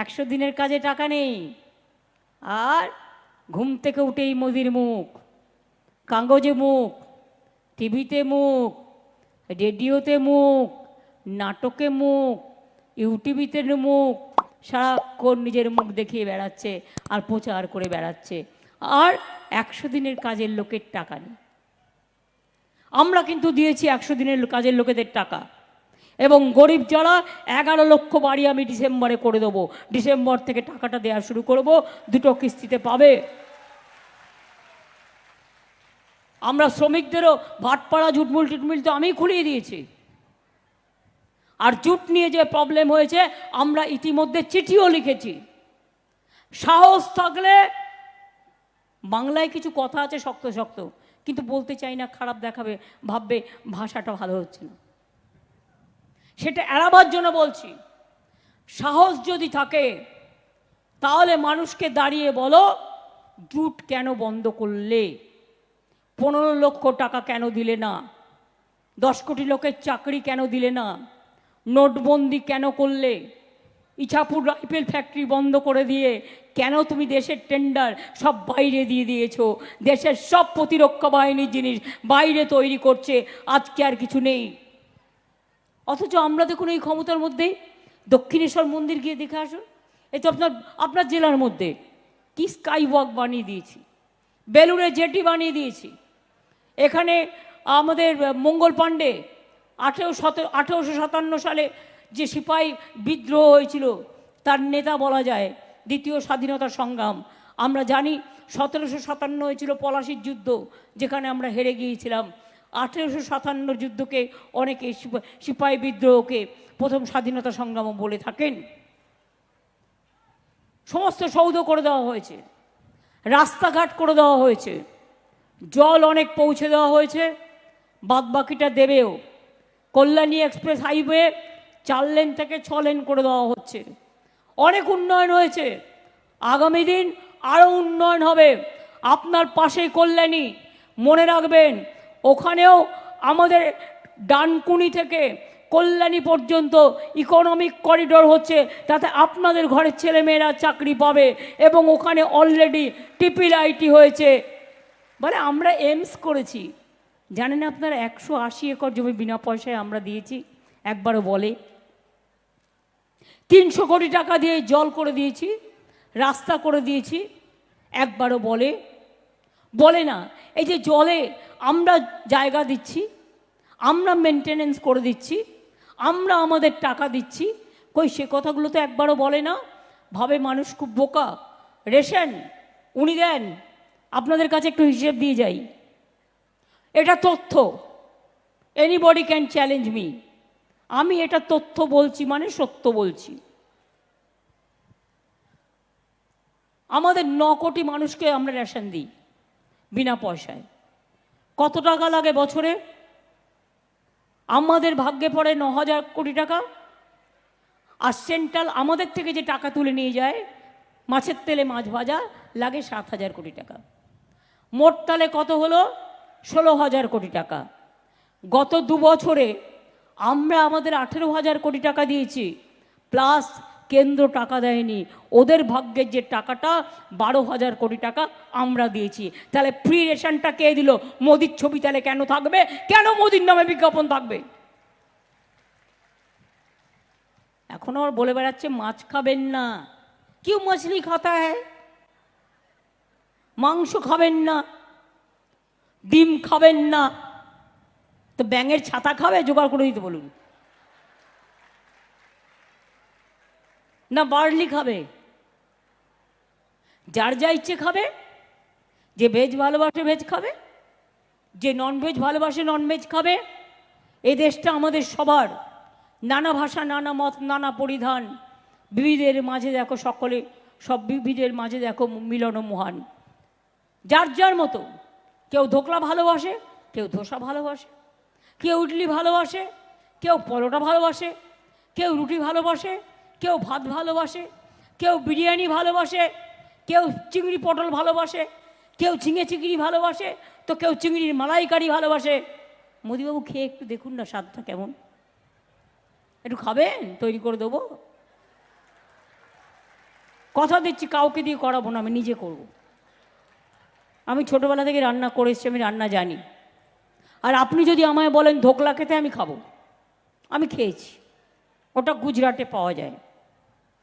একশো দিনের কাজে টাকা নেই। আর ঘুম থেকে উঠেই মোদির মুখ, কাগজে মুখ, টিভিতে মুখ, রেডিওতে মুখ, নাটকে মুখ ইউটিভিতে মুখ, সারাক্ষণ নিজের মুখ দেখিয়ে বেড়াচ্ছে আর প্রচার করে বেড়াচ্ছে। আর একশো দিনের কাজের লোকের টাকা নেই। আমরা কিন্তু দিয়েছি একশো দিনের কাজের লোকেদের টাকা। এবং গরিব যারা, এগারো লক্ষ বাড়ি আমি ডিসেম্বরে করে দেবো। ডিসেম্বর থেকে টাকাটা দেওয়া শুরু করব, দুটো কিস্তিতে পাবে। আমরা শ্রমিকদেরও ভাটপাড়া জুটমুল টুটমুল তো আমি খুলিয়ে দিয়েছি। আর জুট নিয়ে যে প্রবলেম হয়েছে, আমরা ইতিমধ্যে চিঠিও লিখেছি। সাহস থাকলে বাংলায় কিছু কথা আছে শক্ত শক্ত, কিন্তু বলতে চাই না, খারাপ দেখাবে, ভাববে, ভাষাটা ভালো হচ্ছে না। সেটা এড়াবার জন্য বলছি। সাহস যদি থাকে, তাহলে মানুষকে দাঁড়িয়ে বলো, জুট কেন বন্ধ করলে? পনেরো লক্ষ টাকা কেন দিলে না? দশ কোটি লোকের চাকরি কেন দিলে না? নোটবন্দি কেন করলে? ইছাপুর রাইফেল ফ্যাক্টরি বন্ধ করে দিয়ে কেন তুমি দেশের টেন্ডার সব বাইরে দিয়ে দিয়েছ? দেশের সব প্রতিরক্ষা বাহিনীর জিনিস বাইরে তৈরি করছে। আজকে আর কিছু নেই। অথচ আমরা দেখুন এই ক্ষমতার মধ্যেই দক্ষিণেশ্বর মন্দির গিয়ে দেখে আসুন। এ তো আপনার আপনার জেলার মধ্যে কি স্কাই ওয়াক বানিয়ে দিয়েছি। বেলুড়ে জেটি বানিয়ে দিয়েছি। এখানে আমাদের মঙ্গল পাণ্ডে আঠেরো শত, আঠেরোশো সাতান্ন সালে যে সিপাহী বিদ্রোহ হয়েছিল, তার নেতা বলা যায়, দ্বিতীয় স্বাধীনতা সংগ্রাম। আমরা জানি সতেরোশো সাতান্ন হয়েছিল পলাশির যুদ্ধ, যেখানে আমরা হেরে গিয়েছিলাম। আঠেরোশো সাতান্ন যুদ্ধকে অনেকে সিপা- সিপাহী বিদ্রোহকে প্রথম স্বাধীনতা সংগ্রামও বলে থাকেন। সমস্ত সৌধ করে দেওয়া হয়েছে, রাস্তাঘাট করে দেওয়া হয়েছে, জল অনেক পৌঁছে দেওয়া হয়েছে, বাদবাকিটা দেবেও। কল্যাণী এক্সপ্রেস হাইওয়ে চার লেন থেকে ছ লেন করে দেওয়া হচ্ছে। অনেক উন্নয়ন হয়েছে, আগামী দিন আরও উন্নয়ন হবে। আপনার পাশে কল্যাণী, মনে রাখবেন ওখানেও আমাদের ডানকুনি থেকে কল্যাণী পর্যন্ত ইকোনমিক করিডোর হচ্ছে, তাতে আপনাদের ঘরের ছেলেমেয়েরা চাকরি পাবে এবং ওখানে অলরেডি টিপিল আইটি হয়েছে। বলে আমরা এমস করেছি। জানেন আপনারা, একশো আশি একর জমি বিনা পয়সায় আমরা দিয়েছি, একবারও বলে। তিনশো কোটি টাকা দিয়ে জল করে দিয়েছি, রাস্তা করে দিয়েছি, একবারও বলে। বলে না, এই যে জলে আমরা জায়গা দিচ্ছি, আমরা মেনটেনেন্স করে দিচ্ছি, আমরা আমাদের টাকা দিচ্ছি। কই, সে কথাগুলো তো একবারও বলে না। ভাবে মানুষ খুব বোকা। রেশন উনি দেন। আপনাদের কাছে একটু হিসেব দিয়ে যাই। এটা তথ্য। এনিবডি ক্যান চ্যালেঞ্জ মি আমি এটা তথ্য বলছি মানে সত্য বলছি। আমাদের ন কোটি মানুষকে আমরা রেশন দিই, বিনা পয়সায়। কত টাকা লাগে বছরে? আমাদের ভাগ্যে পড়ে ন হাজার কোটি টাকা। আর সেন্ট্রাল আমাদের থেকে যে টাকা তুলে নিয়ে যায়, মাছের তেলে মাছ ভাজা, লাগে সাত হাজার কোটি টাকা। মোট তালে কত হলো? ষোলো হাজার কোটি টাকা। গত দু বছরে আমরা আমাদের আঠেরো হাজার কোটি টাকা দিয়েছি, প্লাস কেন্দ্র টাকা দেয়নি। ওদের ভাগ্যের যে টাকাটা, বারো হাজার কোটি টাকা আমরা দিয়েছি। তাহলে ফ্রি রেশনটা কে দিল? মোদির ছবি তাহলে কেন থাকবে? কেন মোদির নামে বিজ্ঞাপন থাকবে? এখন আবার বলে বেড়াচ্ছে, মাছ খাবেন না। কেউ মাছলি খাতা হ্যায় মাংস খাবেন না। ডিম খাবেন না। তো ব্যাঙের ছাতা খাবে? জোগাড় করে দিতে বলুন। না বার্লি খাবে? যার যা ইচ্ছে খাবে, যে ভেজ ভালোবাসে ভেজ খাবে, যে ননভেজ ভালোবাসে ননভেজ খাবে, এই দেশটা আমাদের সবার। নানা ভাষা, নানা মত, নানা পরিধান। বিবিধের মাঝে দেখো সকলে, সব বিবিধের মাঝে দেখো মিলন মহান। যার যার মতো, কেউ ধোকলা ভালোবাসে, কেউ ধোসা ভালোবাসে, কেউ ইডলি ভালোবাসে, কেউ পরোটা ভালোবাসে, কেউ রুটি ভালোবাসে কেউ ভাত ভালোবাসে, কেউ বিরিয়ানি ভালোবাসে, কেউ চিংড়ি পটল ভালোবাসে, কেউ ঝিঙে চিংড়ি ভালোবাসে, তো কেউ চিংড়ির মালাইকারি ভালোবাসে। মোদিবাবু, খেয়ে একটু দেখুন না স্বাদটা কেমন। একটু খাবেন? তৈরি করে দেবো। কথা দিচ্ছি, কাউকে দিয়ে করাবো না, আমি নিজে করব। আমি ছোটোবেলা থেকে রান্না করে এসেছি, আমি রান্না জানি। আর আপনি যদি আমায় বলেন ধোকলা খেতে, আমি খাব। আমি খেয়েছি। ওটা গুজরাটে পাওয়া যায়।